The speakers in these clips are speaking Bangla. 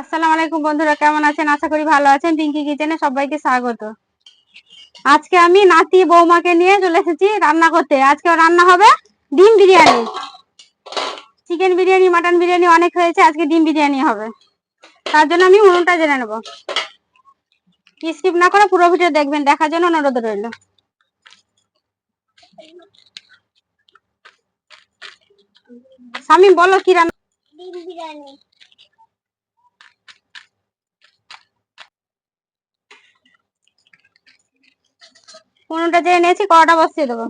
আসসালামু আলাইকুম বন্ধুরা, কেমন আছেন? আশা করি ভালো আছেন। পিঙ্কি কিচেনে সবাইকে স্বাগত। আজকে আমি নাতি বৌমাকে নিয়ে চলে এসেছি রান্না করতে। আজকে রান্না হবে ডিম বিরিয়ানি। চিকেন বিরিয়ানি, মাটন বিরিয়ানি অনেক হয়েছে, আজকে ডিম বিরিয়ানি হবে। তার জন্য আমি উনুনটা জেনে নেব। স্কিপ না করে পুরো ভিডিও দেখবেন, দেখার জন্য অনুরোধ রইল। স্বামী, বলো কি রান্না? ডিম বিরিয়ানি উনুনটা জেনে নিয়েছি কড়াটা বসিয়ে দেবো।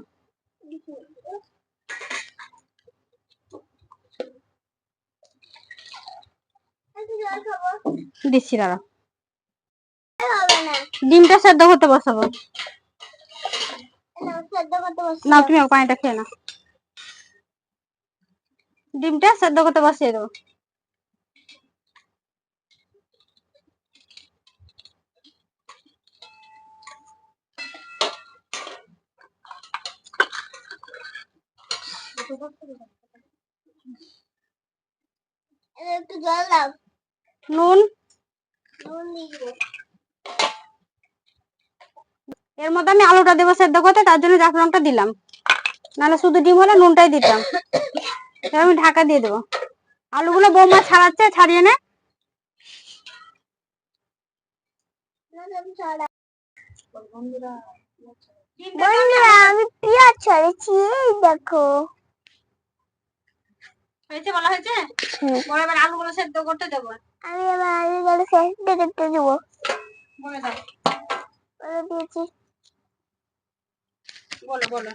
দিচ্ছি দাঁড়া ডিমটা সেদ্ধ করতে বসাবো। না তুমি পানিটা খেয়ে না ডিমটা সেদ্ধ করতে বসিয়ে দেবো। একটু জল দাও। নুন। নুন দিয়ে দিবো এর মধ্যে আমি আলুটা দেবো সেদ্ধ করতে তার জন্য জাফরানটা দিলাম। নাহলে শুধু ডিম হলে নুনটাই দিতাম। এবার আমি ঢাকা দিয়ে দেবো। আলুগুলো বৌমা ছাড়াচ্ছে ছাড়িয়ে নে। বন্ধুরা আমি পেঁয়াজ ছড়েছি দেখো। হয়েছে বলা হয়েছে? বলে এবার আলুগুলো সেদ্ধ করতে দেবো। আমি এবার আলুগুলো সেদ্ধ করতে দেবো। বলে দাও। বলে দিয়েছি। বলো বলো।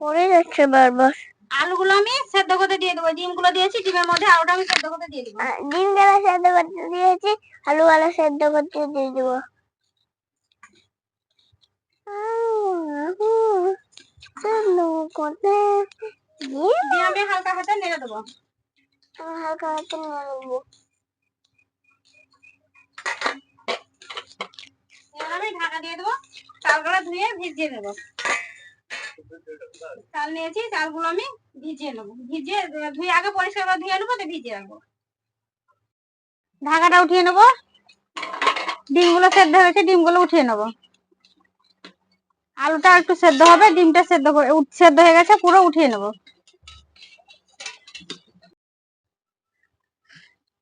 পড়ে যাচ্ছে বারবার। আলুগুলো আমি সেদ্ধ করতে দিয়ে দেবো। ডিমগুলো দিয়েছি ডিমের মধ্যে আলুটা আমি সেদ্ধ করতে দিয়ে দেবো। ডিম গালা সেদ্ধ করতে দিয়েছি আলু গালা সেদ্ধ করতে দিয়ে দেবো। করতে দিয়ে আমি হালকা হাতে নেড়ে দেবো। হালকা হাতে এবার ঢাকা দিয়ে দেবো চালগুলো ধুয়ে ভিজিয়ে নেব চাল নিয়েছি, চালগুলো আমি ভিজিয়ে নেব। ভিজিয়ে, ধুয়ে আগে পরিষ্কার করে ধুয়ে নেব ভিজিয়ে রাখব। ঢাকাটা উঠিয়ে নেব। ডিমগুলো সেদ্ধ হয়েছে, ডিমগুলো উঠিয়ে নেব। আলুটা একটু সেদ্ধ হবে, ডিমটা সেদ্ধ করে সেদ্ধ হয়ে গেছে, পুরো উঠিয়ে নেব।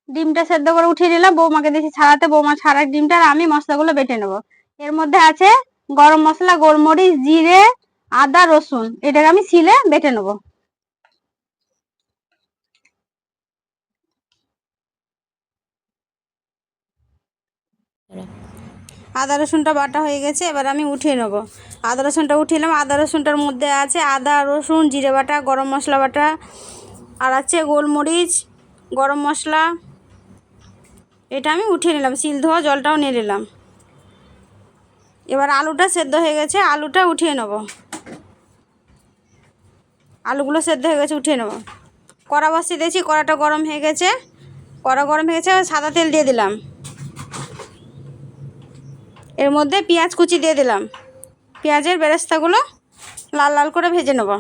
ডিমটা সেদ্ধ করে উঠিয়ে নিলাম, বৌমাকে দিয়েছি ছাড়াতে, বৌমা ছাড়া ডিমটা আর আমি মশলাগুলো বেটে নেব। এর মধ্যে আছে গরম মশলা, গোলমরিচ, জিরে আদা, রসুন, এটাকে আমি শিলে বেটে নেব। আদা, রসুনটা বাটা হয়ে গেছে, এবার আমি উঠিয়ে নেব। আদা, রসুনটা উঠিয়ে নিলাম। আদা, রসুনটার মধ্যে আছে আদা, রসুন, জিরে বাটা, গরম মশলা বাটা, আর আছে গোলমরিচ, গরম মশলা। এটা আমি উঠিয়ে নিলাম শিল ধোয়া জলটাও নিয়ে নিলাম। এবার আলুটা সেদ্ধ হয়ে গেছে, আলুটা উঠিয়ে নেব। আলুগুলো সেদ্ধ হয়ে গেছে, উঠিয়ে নেব। কড়া বসিয়ে দিয়েছি, কড়াটা গরম হয়ে গেছে। কড়া গরম হয়ে গেছে সাদা তেল দিয়ে দিলাম। এর মধ্যে পেঁয়াজ কুচি দিয়ে দিলাম। পেঁয়াজের বেরেস্তাগুলো লাল লাল করে ভেজে নেব।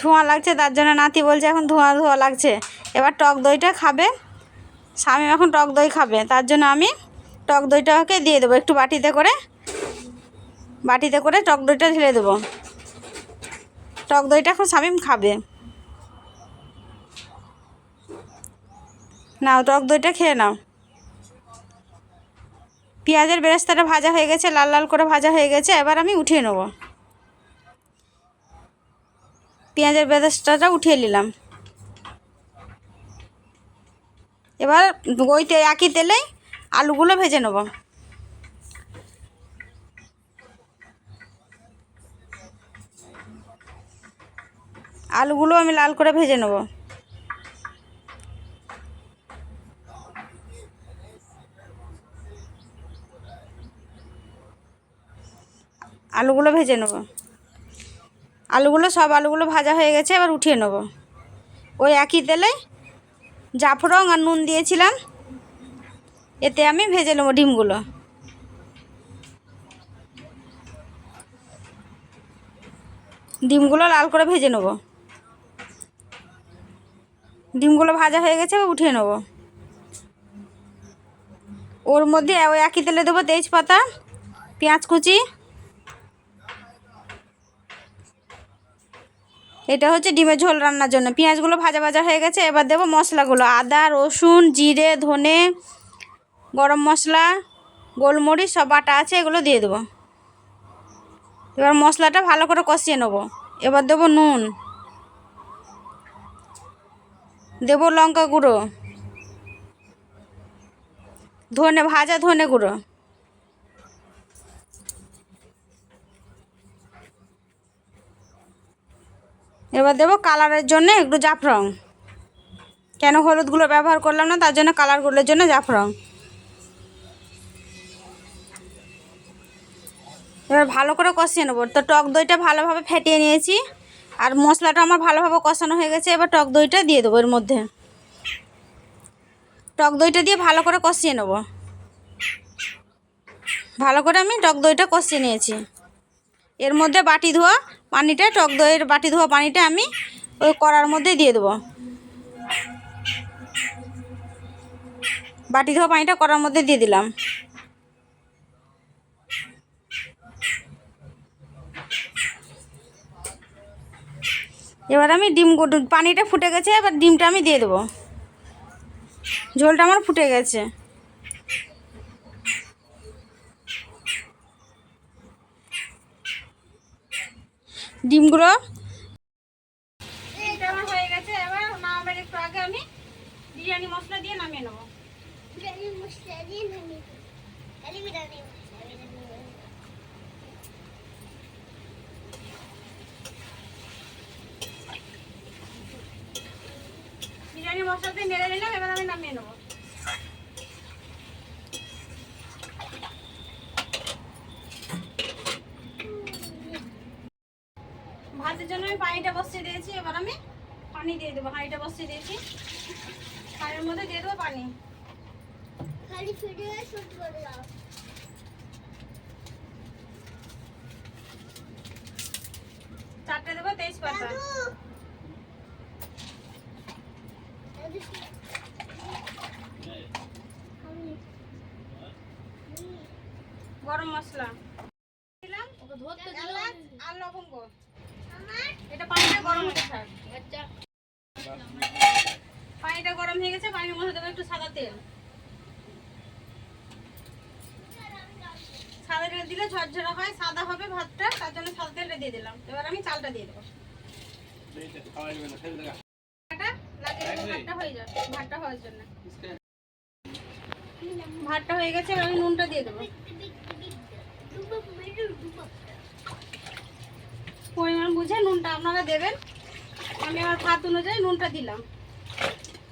ধোঁয়া লাগছে, তার জন্য নাতি বলছে এখন ধোঁয়া ধোঁয়া লাগছে। এবার টক দইটা খাবে। স্বামী এখন টক দই খাবে, তার জন্য আমি টক দইটা ওকে দিয়ে দেবো একটু বাটিতে করে। বাটিতে করে টক দইটা ঢেলে দেবো। টক দইটা এখন স্বামী খাবে। নাও, টক দইটা খেয়ে নাও। পেঁয়াজের বেরেস্তাটা ভাজা হয়ে গেছে, লাল লাল করে ভাজা হয়ে গেছে, এবার আমি উঠিয়ে নেব। পেঁয়াজের বেরেস্তাটা উঠিয়ে নিলাম। এবার ওইতে একই তেলেই আলুগুলো ভেজে নেব। আলুগুলো আমি লাল করে ভেজে নেব। আলুগুলো ভেজে নেব। আলুগুলো সব আলুগুলো ভাজা হয়ে গেছে, এবার উঠিয়ে নেব। ওই একই তেলে জাফরং আর নুন দিয়েছিলাম। এতে আমি ভেজে নেব ডিমগুলো। ডিমগুলো লাল করে ভেজে নেব। ডিমগুলো ভাজা হয়ে গেছে, এবার উঠিয়ে নেব। ওর মধ্যে ওই একই তেলে দেবো তেজপাতা, পেঁয়াজ কুচি এটা হচ্ছে ডিমের ঝোল রান্নার জন্য। পেঁয়াজগুলো ভাজা ভাজা হয়ে গেছে, এবার দেবো মশলাগুলো। আদা, রসুন, জিরে, ধনে, গরম মশলা, গোলমরিচ, সব বাটা আছে, এগুলো দিয়ে দেবো। এবার মশলাটা ভালো করে কষিয়ে নেব। এবার দেবো নুন। দেবো লঙ্কা গুঁড়ো। ধনে, ভাজা ধনে গুঁড়ো। এবার দেবো কালারের জন্য একটু জাফরং। কেন হলুদগুলো ব্যবহার করলাম না, তার জন্য কালারগুলোর জন্য জাফরং। এবার ভালো করে কষিয়ে নেব। তো টক দইটা ভালোভাবে ফেটিয়ে নিয়েছি, আর মশলাটা আমার ভালোভাবে কষানো হয়ে গেছে, এবার টক দইটা দিয়ে দেবো এর মধ্যে। টক দইটা দিয়ে ভালো করে কষিয়ে নেব। ভালো করে আমি টক দইটা কষিয়ে নিয়েছি। এর মধ্যে বাটি ধোয়া পানিটা, টক দইয়ের বাটি ধোয়া পানিটা আমি ওই কড়ার মধ্যে দিয়ে দেবো। বাটি ধোয়া পানিটা কড়ার মধ্যে দিয়ে দিলাম। এবার আমি ডিম পানিটা ফুটে গেছে, এবার ডিমটা আমি দিয়ে দেবো। ঝোলটা আমার ফুটে গেছে। ডিমগুলো ডিমটা আমার হয়ে গেছে এবার নামাবার একটু আগে আমি বিরিয়ানি মশলা দিয়ে নামিয়ে নেব বিরিয়ানি মশলা দিয়ে নামিয়ে। খালি বিরিয়ানি মশলা, বিরিয়ানি মশলা। দিয়ে নেড়ে নিলাম এবার আমি নামিয়ে নেব ভাতের জন্য আমি পানিটা বসিয়ে দিয়েছি, এবার আমি পানি দিয়ে দেবো, হাঁড়িটা বসিয়ে দিয়েছি। হাঁড়ির মধ্যে দিয়ে দেবো পানি। খালি ফিরে শুট চারটে দেবো তেজপাতা দাদু দাদু আমি গরম মশলা দিলাম এলাচ আর লবঙ্গ আমার এটা পানিটা গরম হতে থাক পানিটা গরম হয়ে গেছে পানির মধ্যে দেবো একটু সাদা তেল সাদা তেল দিলে ঝরঝরা হয় সাদা হবে ভাতটা তার জন্য সাদা তেলটা দিয়ে দিলাম। এবার আমি চালটা দিয়ে দেবো। ভাতটা হয়ে হওয়ার জন্য। ভাতটা হয়ে গেছে আমি নুনটা দিয়ে দেবো। পরিমাণ বুঝে নুনটা আপনারা দেবেন। আমি আমার ভাত অনুযায়ী নুনটা দিলাম।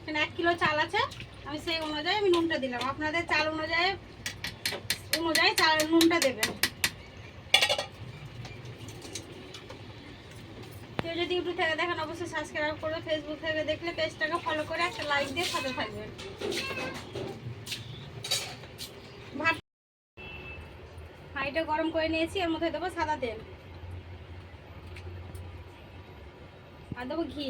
এখানে এক কিলো চাল আছে আমি সেই অনুযায়ী আমি নুনটা দিলাম। আপনাদের চাল অনুযায়ী অনুযায়ী চাল নুনটা দেবেন কেউ যদি ইউটিউব থেকে দেখেন, অবশ্যই সাবস্ক্রাইব করবে। ফেসবুক থেকে দেখলে পেজটাকে ফলো করে একটা লাইক দিয়ে সাথে থাকবেন। ভাত হাঁড়িটা গরম করে নিয়েছি, এর মধ্যে দেবো সাদা তেল। আর দেবো ঘি।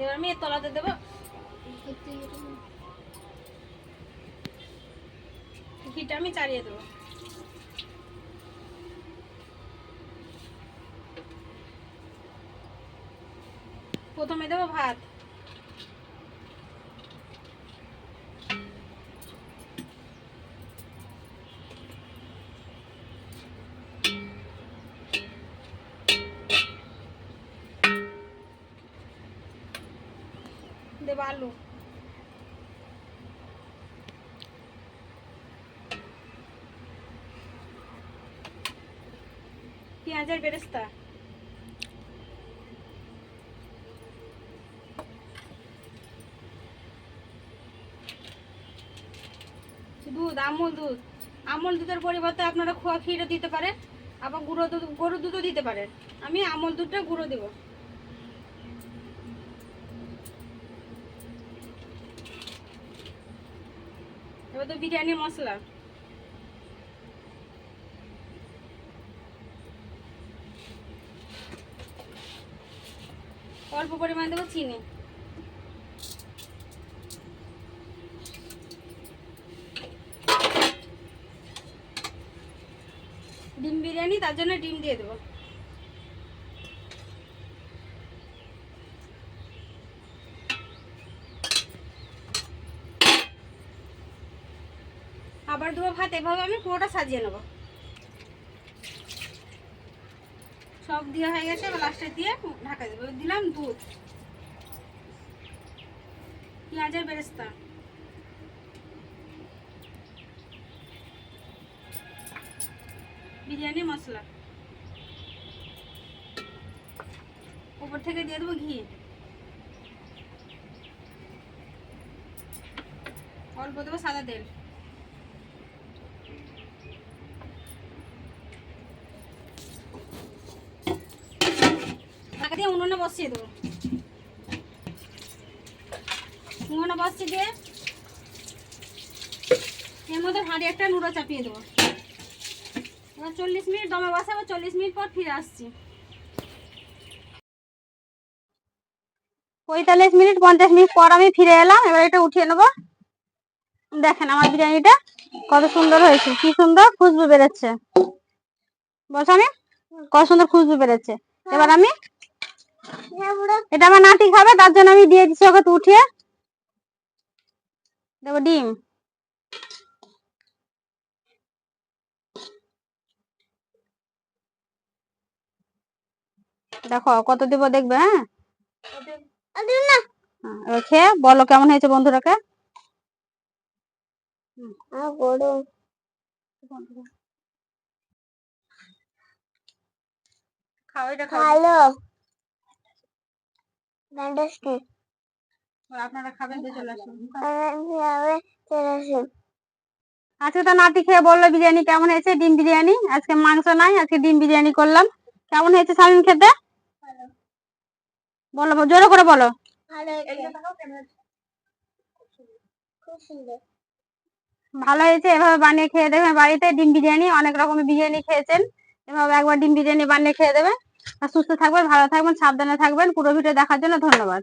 এবার আমি তলাতে দেবো ঘিটা আমি চালিয়ে দেবো। প্রথমে দেবো ভাত। দেবো আলু। পেঁয়াজের বেরেস্তা। দুধ, আমুল দুধ। আমল দুধের পরিবর্তে আপনারা খোয়া ক্ষীরও দিতে পারেন আবার গুঁড়ো দুধ, গরুর দুধও দিতে পারেন। আমি আমল দুধটা গুঁড়ো দেবো। এবার তো বিরিয়ানি মশলা। অল্প পরিমাণ দেবো চিনি। ডিম বিরিয়ানি, তার জন্য ডিম দিয়ে দেবো। আবার দেবো ভাত, এভাবে আমি পুরোটা সাজিয়ে নেব। সব দেওয়া হয়ে গেছে, এবার লাস্টে দিয়ে ঢাকা দেবো দিলাম দুধ। পেঁয়াজের বেরেস্তা। বিরিয়ানি, মশলা। উপর থেকে দিয়ে দেবো ঘি। অল্প দেবো সাদা তেল। দিয়ে উনুনে বসিয়ে দেবো। উনুনে বসিয়ে দিয়ে এর মধ্যে হাঁড়ি একটা নুড়ো চাপিয়ে দেবো। এবার চল্লিশ মিনিট দমে বসাবো, চল্লিশ মিনিট পর ফিরে আসছি। পঁয়তাল্লিশ মিনিট, পঞ্চাশ মিনিট পর আমি ফিরে এলাম, এবার এটা উঠিয়ে নেব। দেখেন আমার বিরিয়ানিটা কত সুন্দর হয়েছে, কি সুন্দর খুশবু বেরোচ্ছে। বস আমি? কত সুন্দর খুশবু বেরোচ্ছে। এবার আমি এটা আমার খাবে তার জন্য আমি দিয়ে দিচ্ছি ওকে উঠিয়ে। দেবো ডিম। দেখো কত দেবো দেখবে হ্যাঁ? হ্যাঁ, বলো কেমন হয়েছে বন্ধুরাকে খাও এটা আপনারা খাবেন তো চলে আসুন। চলে আসুন। আজকে তো নাতি খেয়ে বলল বিরিয়ানি কেমন হয়েছে? ডিম বিরিয়ানি? আজকে মাংস নাই আজকে ডিম বিরিয়ানি করলাম। কেমন হয়েছে সামিন খেতে? বলো জোরে করে বলো। ভালো হয়েছে এভাবে বানিয়ে খেয়ে দেবেন। বাড়িতে ডিম বিরিয়ানি অনেক রকমের বিরিয়ানি খেয়েছেন। এভাবে একবার ডিম বিরিয়ানি বানিয়ে খেয়ে দেবেন। সুস্থ থাকবেন ভালো থাকবেন সাবধানে থাকবেন। পুরো ভিডিও দেখার জন্য ধন্যবাদ।